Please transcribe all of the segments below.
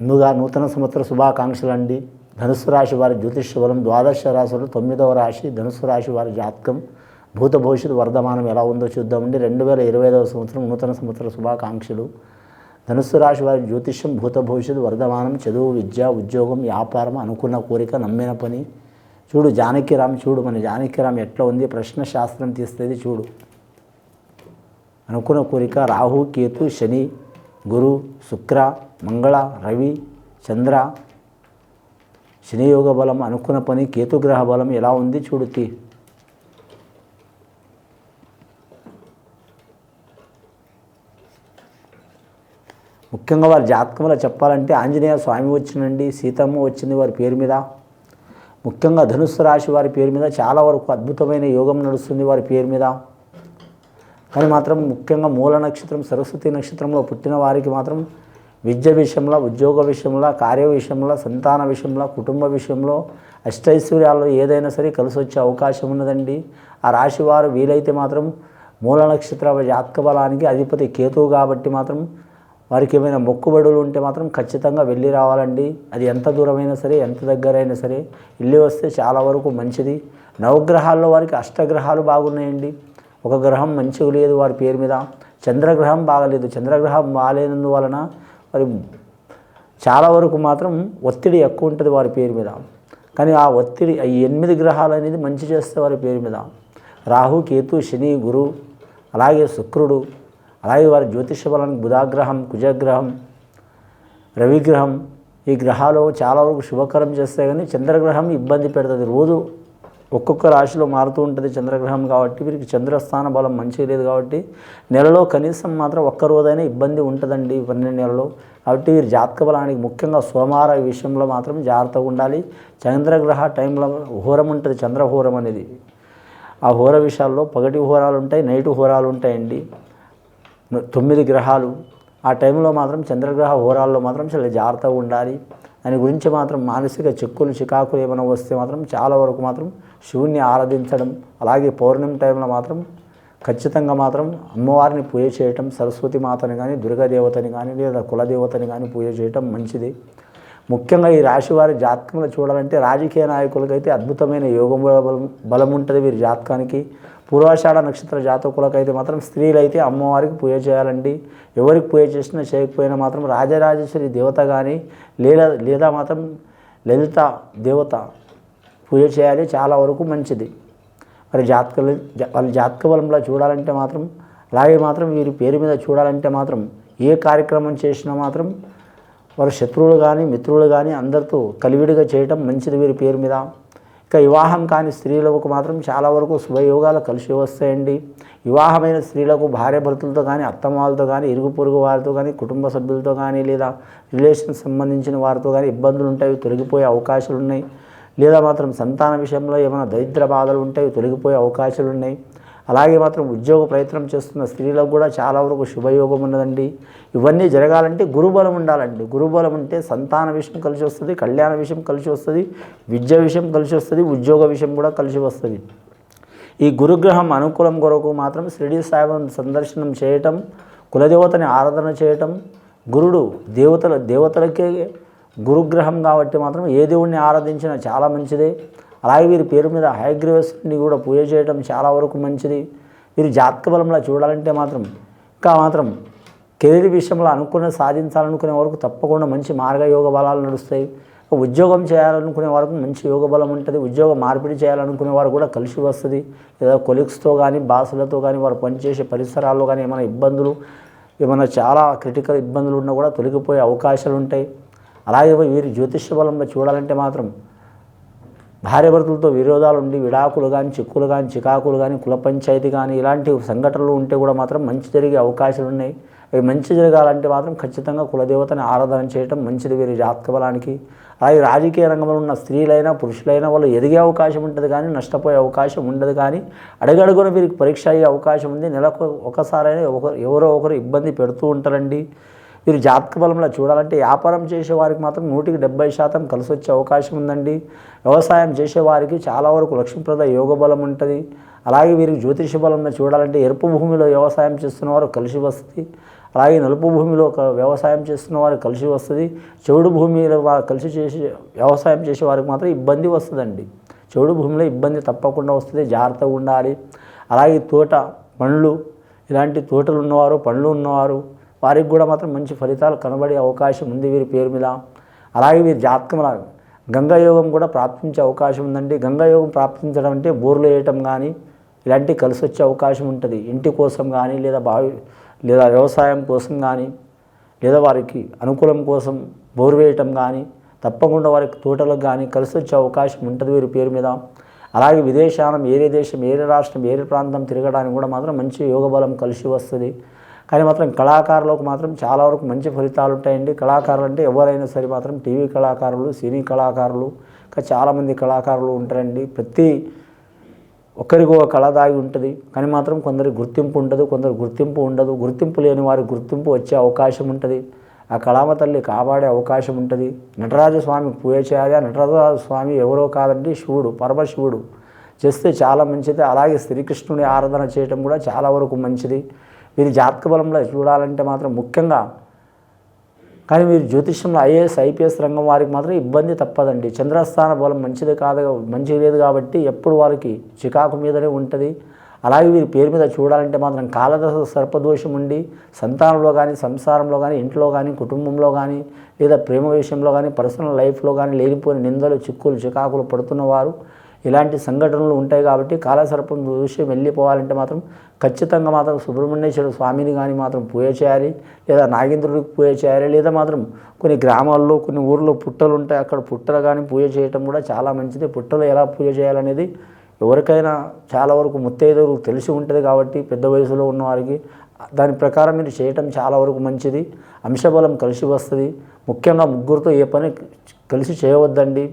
ముందుగా నూతన సంవత్సర శుభాకాంక్షలు అండి. ధనుసు రాశి వారి జ్యోతిష్య బలం ద్వాదశ రాశులు తొమ్మిదవ రాశి ధనుసు రాశి వారి జాతకం. భూత భవిష్యత్తు వర్ధమానం ఎలా ఉందో చూద్దామండి. రెండు వేల ఇరవై ఐదవ సంవత్సరం నూతన సంవత్సర శుభాకాంక్షలు. ధనుస్సు రాశి వారి జ్యోతిష్యం భూత భవిష్యత్తు వర్ధమానం చదువు విద్య ఉద్యోగం వ్యాపారం అనుకున్న కోరిక నమ్మిన పని. చూడు జానకిరామ్ చూడు మన జానకిరామ్ ఎట్లా ఉంది ప్రశ్న శాస్త్రం తీస్తుంది చూడు. అనుకున్న కోరిక రాహు కేతు శని గురు శుక్ర మంగళ రవి చంద్ర శనియోగ బలం అనుకున్న పని కేతుగ్రహ బలం ఎలా ఉంది చూడుతి. ముఖ్యంగా వారి జాతకంలో చెప్పాలంటే ఆంజనేయ స్వామి వచ్చిందండి సీతమ్మ వచ్చింది వారి పేరు మీద. ముఖ్యంగా ధనుస్సు రాశి వారి పేరు మీద చాలా వరకు అద్భుతమైన యోగం నడుస్తుంది వారి పేరు మీద. కానీ మాత్రం ముఖ్యంగా మూల నక్షత్రం సరస్వతి నక్షత్రంలో పుట్టిన వారికి మాత్రం విద్య విషయంలో ఉద్యోగ విషయంలో కార్య విషయంలో సంతాన విషయంలో కుటుంబ విషయంలో అష్టైశ్వర్యాల్లో ఏదైనా సరే కలిసి వచ్చే అవకాశం ఉన్నదండి. ఆ రాశి వారు వీలైతే మాత్రం మూల నక్షత్ర జాతక బలానికి అధిపతి కేతువు కాబట్టి మాత్రం వారికి ఏమైనా మొక్కుబడులు ఉంటే మాత్రం ఖచ్చితంగా వెళ్ళి రావాలండి. అది ఎంత దూరమైనా సరే ఎంత దగ్గరైనా సరే వెళ్ళి వస్తే చాలా వరకు మంచిది. నవగ్రహాల్లో వారికి అష్టగ్రహాలు బాగున్నాయండి. ఒక గ్రహం మంచిగా లేదు వారి పేరు మీద. చంద్రగ్రహం బాగలేదు. చంద్రగ్రహం బాగాలేనందువలన మరి చాలా వరకు మాత్రం ఒత్తిడి ఎక్కువ ఉంటుంది వారి పేరు మీద. కానీ ఆ ఒత్తిడి ఈ ఎనిమిది గ్రహాలు అనేది మంచి చేస్తే వారి పేరు మీద. రాహు కేతు శని గురు అలాగే శుక్రుడు అలాగే వారి జ్యోతిష బలానికి బుధాగ్రహం కుజగ్రహం రవిగ్రహం ఈ గ్రహాలు చాలా వరకు శుభకరం చేస్తాయి. కానీ చంద్రగ్రహం ఇబ్బంది పెడుతుంది. రోజు ఒక్కొక్క రాశిలో మారుతూ ఉంటుంది చంద్రగ్రహం కాబట్టి వీరికి చంద్రస్థాన బలం మంచిగా లేదు కాబట్టి నెలలో కనీసం మాత్రం ఒక్క రోజైనా ఇబ్బంది ఉంటుందండి పన్నెండు నెలలో. కాబట్టి వీరి జాతక బలానికి ముఖ్యంగా సోమవార విషయంలో మాత్రం జాగ్రత్తగా ఉండాలి. చంద్రగ్రహ టైంలో హోరం ఉంటుంది చంద్రహోరం అనేది. ఆ హోర విషయాల్లో పగటి హోరాలు ఉంటాయి నైటు హోరాలు ఉంటాయండి. తొమ్మిది గ్రహాలు. ఆ టైంలో మాత్రం చంద్రగ్రహ హోరాల్లో మాత్రం చాలా జాగ్రత్తగా ఉండాలి. దాని గురించి మాత్రం మానసిక చిక్కులు చికాకులు ఏమైనా వస్తే మాత్రం చాలా వరకు మాత్రం శివుణ్ణి ఆరాధించడం అలాగే పౌర్ణమి టైంలో మాత్రం ఖచ్చితంగా మాత్రం అమ్మవారిని పూజ చేయటం సరస్వతి మాతని కానీ దుర్గాదేవతని కానీ లేదా కులదేవతని కానీ పూజ చేయటం మంచిది. ముఖ్యంగా ఈ రాశి వారి జాతకంలో చూడాలంటే రాజకీయ నాయకులకైతే అద్భుతమైన యోగం బలం బలం ఉంటుంది వీరి జాతకానికి. పూర్వాషాఢ నక్షత్ర జాతకులకైతే మాత్రం స్త్రీలైతే అమ్మవారికి పూజ చేయాలండి. ఎవరికి పూజ చేసినా చేయకపోయినా మాత్రం రాజరాజేశ్వరి దేవత కానీ లేదా లేదా మాత్రం లలిత దేవత పూజ చేయాలి. చాలా వరకు మంచిది. మరి జాతక వాళ్ళ జాతక బలంలో చూడాలంటే మాత్రం అలాగే మాత్రం వీరి పేరు మీద చూడాలంటే మాత్రం ఏ కార్యక్రమం చేసినా మాత్రం వారు శత్రువులు కానీ మిత్రులు కానీ అందరితో కలివిడిగా చేయటం మంచిది వీరి పేరు మీద. ఇక వివాహం కాని స్త్రీలకు మాత్రం చాలా వరకు శుభయోగాలు కలిసి వస్తాయండి. వివాహమైన స్త్రీలకు భార్య భర్తలతో కానీ అత్తమాలతో కానీ ఇరుగు పొరుగు వారితో కానీ కుటుంబ సభ్యులతో కానీ లేదా రిలేషన్ సంబంధించిన వారితో కానీ ఇబ్బందులు ఉంటాయి తొలగిపోయే అవకాశాలు ఉన్నాయి. లేదా మాత్రం సంతాన విషయంలో ఏమైనా దరిద్ర బాధలు ఉంటాయి తొలగిపోయే అవకాశాలు ఉన్నాయి. అలాగే మాత్రం ఉద్యోగ ప్రయత్నం చేస్తున్న స్త్రీలకు కూడా చాలా వరకు శుభయోగం ఉన్నదండి. ఇవన్నీ జరగాలంటే గురుబలం ఉండాలండి. గురుబలం ఉంటే సంతాన విషయం కలిసి వస్తుంది కళ్యాణ విషయం కలిసి వస్తుంది విద్య విషయం కలిసి వస్తుంది ఉద్యోగ విషయం కూడా కలిసి వస్తుంది. ఈ గురుగ్రహం అనుకూలం కొరకు మాత్రం షిరిడి సాయిబాబా సందర్శనం చేయటం కులదేవతని ఆరాధన చేయటం గురుడు దేవతల దేవతలకే గురుగ్రహం కాబట్టి మాత్రం ఏ దేవుణ్ణి ఆరాధించినా చాలా మంచిదే. అలాగే వీరి పేరు మీద హయగ్రీవస్ని కూడా పూజ చేయడం చాలా వరకు మంచిది. వీరి జాతక బలంలో చూడాలంటే మాత్రం ఇంకా మాత్రం కెరీర్ విషయంలో అనుకున్న సాధించాలనుకునే వరకు తప్పకుండా మంచి మార్గయోగ బలాలు నడుస్తాయి. ఉద్యోగం చేయాలనుకునే వరకు మంచి యోగ బలం ఉంటుంది. ఉద్యోగం మార్పిడి చేయాలనుకునే వారు కూడా కలిసి వస్తుంది. లేదా కొలీగ్స్తో కానీ బాసులతో కానీ వారు పనిచేసే పరిసరాల్లో కానీ ఏమైనా ఇబ్బందులు ఏమైనా చాలా క్రిటికల్ ఇబ్బందులు ఉన్నా కూడా తొలగిపోయే అవకాశాలు ఉంటాయి. అలాగే వీరి జ్యోతిష్య బలంలో చూడాలంటే మాత్రం భార్యభర్తలతో విరోధాలు ఉండి విడాకులు కానీ చిక్కులు కానీ చికాకులు కానీ కుల పంచాయతీ కానీ ఇలాంటి సంఘటనలు ఉంటే కూడా మాత్రం మంచి జరిగే అవకాశాలు ఉన్నాయి. అవి మంచి జరగాలంటే మాత్రం ఖచ్చితంగా కులదేవతని ఆరాధన చేయటం మంచిది వీరి జాతక బలానికి అలాగే రాజకీయ రంగంలో ఉన్న స్త్రీలైనా పురుషులైనా వాళ్ళు ఎదిగే అవకాశం ఉంటుంది కానీ నష్టపోయే అవకాశం ఉండదు కానీ అడగడుగున వీరికి పరీక్ష అయ్యే అవకాశం ఉంది. నెలకు ఒకసారైనా ఒకరు ఎవరో ఒకరు ఇబ్బంది పెడుతూ ఉంటారండి. వీరు జాతక బలంలో చూడాలంటే వ్యాపారం చేసేవారికి మాత్రం నూటికి డెబ్బై శాతం కలిసి వచ్చే అవకాశం ఉందండి. వ్యవసాయం చేసేవారికి చాలా వరకు లక్ష్మీప్రద యోగ బలం ఉంటుంది. అలాగే వీరికి జ్యోతిష బలంలో చూడాలంటే ఎరుపు భూమిలో వ్యవసాయం చేస్తున్న వారు కలిసి వస్తుంది. అలాగే నలుపు భూమిలో ఒక వ్యవసాయం చేస్తున్న వారికి కలిసి వస్తుంది. చెవుడు భూమిలో కలిసి చేసే వ్యవసాయం చేసే వారికి మాత్రం ఇబ్బంది వస్తుందండి. చెవుడు భూమిలో ఇబ్బంది తప్పకుండా వస్తుంది. జాగ్రత్తగా ఉండాలి. అలాగే తోట పండ్లు ఇలాంటి తోటలు ఉన్నవారు పండ్లు ఉన్నవారు వారికి కూడా మాత్రం మంచి ఫలితాలు కనబడే అవకాశం ఉంది వీరి పేరు మీద. అలాగే వీరి జాతకం గంగాయోగం కూడా ప్రాప్తించే అవకాశం ఉందండి. గంగాయోగం ప్రాప్తించడం అంటే బోర్లు వేయటం కానీ ఇలాంటివి కలిసి వచ్చే అవకాశం ఉంటుంది. ఇంటి కోసం కానీ లేదా బావి లేదా వ్యవసాయం కోసం కానీ లేదా వారికి అనుకూలం కోసం బోరు వేయటం కానీ తప్పకుండా వారికి తోటలకు కానీ కలిసి వచ్చే అవకాశం ఉంటుంది వీరి పేరు మీద. అలాగే విదేశానం ఏరే దేశం ఏరే రాష్ట్రం ఏరే ప్రాంతం తిరగడానికి కూడా మాత్రం మంచి యోగ బలం కలిసి వస్తుంది. కానీ మాత్రం కళాకారులకు మాత్రం చాలా వరకు మంచి ఫలితాలు ఉంటాయండి. కళాకారులు అంటే ఎవరైనా సరే మాత్రం టీవీ కళాకారులు సినీ కళాకారులు ఇంకా చాలామంది కళాకారులు ఉంటారండి. ప్రతి ఒక్కరికి ఒక కళ దాగి ఉంటుంది. కానీ మాత్రం కొందరికి గుర్తింపు ఉండదు కొందరు గుర్తింపు ఉండదు. గుర్తింపు లేని వారికి గుర్తింపు వచ్చే అవకాశం ఉంటుంది. ఆ కళామ తల్లి కాపాడే అవకాశం ఉంటుంది. నటరాజ స్వామి పూజ చేయాలి ఆ నటరాజస్వామి ఎవరో కాదండి శివుడు పరమశివుడు. చేస్తే చాలా మంచిది. అలాగే శ్రీకృష్ణుని ఆరాధన చేయటం కూడా చాలా వరకు మంచిది. వీరి జాతక బలంలో చూడాలంటే మాత్రం ముఖ్యంగా కానీ మీరు జ్యోతిష్యంలో ఐఏఎస్ ఐపీఎస్ రంగం వారికి మాత్రం ఇబ్బంది తప్పదండి. చంద్రస్థాన బలం మంచిది కాదు మంచిది లేదు కాబట్టి ఎప్పుడు వారికి చికాకు మీదనే ఉంటుంది. అలాగే వీరి పేరు మీద చూడాలంటే మాత్రం కాలదశ సర్పదోషం ఉండి సంతానంలో కానీ సంసారంలో కానీ ఇంట్లో కానీ కుటుంబంలో కానీ లేదా ప్రేమ విషయంలో కానీ పర్సనల్ లైఫ్లో కానీ లేనిపోయిన నిందలు చిక్కులు చికాకులు పడుతున్నవారు ఇలాంటి సంఘటనలు ఉంటాయి కాబట్టి కాలసర్పం చూసి వెళ్ళిపోవాలంటే మాత్రం ఖచ్చితంగా మాత్రం సుబ్రహ్మణ్యేశ్వర స్వామిని కానీ మాత్రం పూజ చేయాలి లేదా నాగేంద్రుడికి పూజ చేయాలి లేదా మాత్రం కొన్ని గ్రామాల్లో కొన్ని ఊర్లో పుట్టలు ఉంటాయి అక్కడ పుట్టలు కానీ పూజ చేయటం కూడా చాలా మంచిది. పుట్టలు ఎలా పూజ చేయాలనేది ఎవరికైనా చాలా వరకు ముత్తైదువులకు తెలిసి ఉంటుంది కాబట్టి పెద్ద వయసులో ఉన్నవారికి దాని ప్రకారం మీరు చేయటం చాలా వరకు మంచిది. అంశబలం కలిసి వస్తుంది. ముఖ్యంగా ముగ్గురితో ఏ పని కలిసి చేయవద్దండి.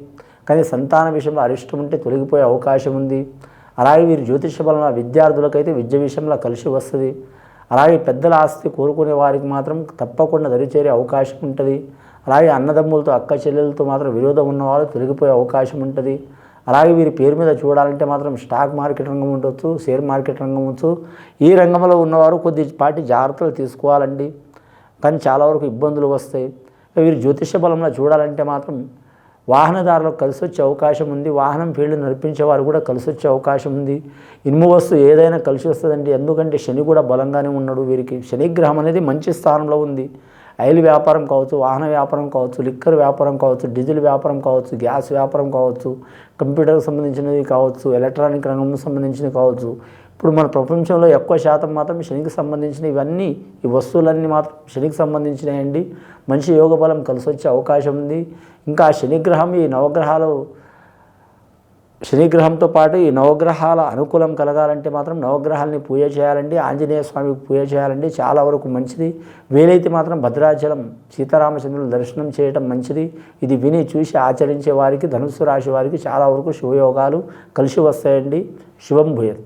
కానీ సంతాన విషయంలో అరిష్టం ఉంటే తొలగిపోయే అవకాశం ఉంది. అలాగే వీరి జ్యోతిష బలం విద్యార్థులకైతే విద్య విషయంలో కలిసి వస్తుంది. అలాగే పెద్దల ఆస్తి కోరుకునే వారికి మాత్రం తప్పకుండా దరిచేరే అవకాశం ఉంటుంది. అలాగే అన్నదమ్ములతో అక్క చెల్లెలతో మాత్రం విరోధం ఉన్నవారు తొలగిపోయే అవకాశం ఉంటుంది. అలాగే వీరి పేరు మీద చూడాలంటే మాత్రం స్టాక్ మార్కెట్ రంగం ఉండొచ్చు షేర్ మార్కెట్ రంగం ఉండొచ్చు. ఈ రంగంలో ఉన్నవారు కొద్దిపాటి జాగ్రత్తలు తీసుకోవాలండి. కానీ చాలా వరకు ఇబ్బందులు వస్తాయి. వీరు జ్యోతిష బలంలో చూడాలంటే మాత్రం వాహనదారులకు కలిసి వచ్చే అవకాశం ఉంది. వాహనం ఫీల్డ్ నడిపించే వారు కూడా కలిసి వచ్చే అవకాశం ఉంది. ఇనుము వస్తువు ఏదైనా కలిసి వస్తుందండి ఎందుకంటే శని కూడా బలంగానే ఉన్నాడు వీరికి. శనిగ్రహం అనేది మంచి స్థానంలో ఉంది. ఆయిల్ వ్యాపారం కావచ్చు వాహన వ్యాపారం కావచ్చు లిక్కర్ వ్యాపారం కావచ్చు డీజిల్ వ్యాపారం కావచ్చు గ్యాస్ వ్యాపారం కావచ్చు కంప్యూటర్కి సంబంధించినవి కావచ్చు ఎలక్ట్రానిక్ రంగం సంబంధించినవి కావచ్చు ఇప్పుడు మన ప్రపంచంలో ఎక్కువ శాతం మాత్రం శనికి సంబంధించిన ఇవన్నీ ఈ వస్తువులన్నీ మాత్రం శనికి సంబంధించినవండి మంచి యోగ బలం కలిసి వచ్చే అవకాశం ఉంది. ఇంకా శనిగ్రహం ఈ నవగ్రహాలు శనిగ్రహంతో పాటు ఈ నవగ్రహాల అనుకూలం కలగాలంటే మాత్రం నవగ్రహాలని పూజ చేయాలండి. ఆంజనేయ స్వామికి పూజ చేయాలండి. చాలా వరకు మంచిది. వీలైతే మాత్రం భద్రాచలం సీతారామచంద్రుల దర్శనం చేయటం మంచిది. ఇది విని చూసి ఆచరించే వారికి ధనుస్సు రాశి వారికి చాలా వరకు శుభయోగాలు కలిసి వస్తాయండి. శుభం భూయత్.